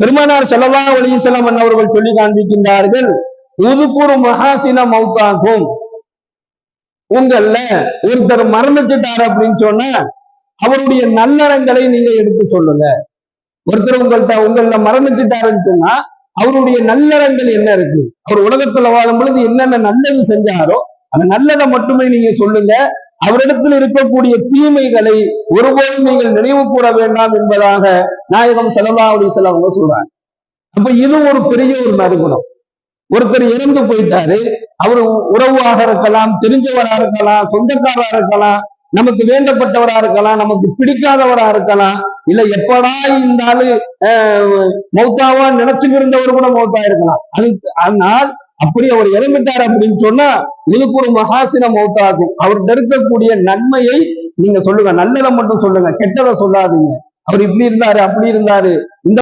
பெருமானார் செல்லவா செல்லம் அவர்கள் சொல்லி காண்பிக்கின்றார்கள் உதுக்குறு மகாசின மௌத்தாகும். உங்கள்ல ஒருத்தர் மறந்துச்சுட்டார் அப்படின்னு சொன்னா அவருடைய நல்லறங்களை நீங்க எடுத்து சொல்லுங்க. ஒருத்தர் உங்கள்கிட்ட உங்கள மரணிச்சுட்டாருன்னு சொன்னா அவருடைய நல்லறங்கள் என்ன இருக்கு? அவர் உலகத்துல வாழும் பொழுது என்னென்ன நல்லது செஞ்சாரோ அந்த நல்லதை மட்டுமே நீங்க சொல்லுங்க. அவரிடத்தில் இருக்கக்கூடிய தீமைகளை ஒருபோதும் நீங்கள் நினைவு கூற வேண்டாம் என்பதாக நாயகம் செல்லல்லா அலிசல்லாம் அவங்க சொல்றாங்க. அப்ப இது ஒரு பெரிய ஒரு நறுகுணம் ஒருத்தர் இறந்து போயிட்டாரு அவர் உறவாக இருக்கலாம் தெரிஞ்சவரா இருக்கலாம் சொந்தக்காரா இருக்கலாம் நமக்கு வேண்டப்பட்டவரா இருக்கலாம் நமக்கு பிடிக்காதவரா இருக்கலாம் இல்ல எப்படா இருந்தாலும் மௌத்தாவா நினைச்சுக்கிருந்தவர் கூட மௌத்தா இருக்கலாம். அது ஆனால் அப்படி அவர் இறந்துட்டார் அப்படின்னு சொன்னா இதுக்கு ஒரு மகாசின மௌத்தாகும். அவர்கிட்ட இருக்கக்கூடிய நன்மையை நீங்க சொல்லுங்க. நல்லதை மட்டும் சொல்லுங்க. கெட்டதை சொல்லாதீங்க. அவர் இப்படி இருந்தாரு அப்படி இருந்தாரு. இந்த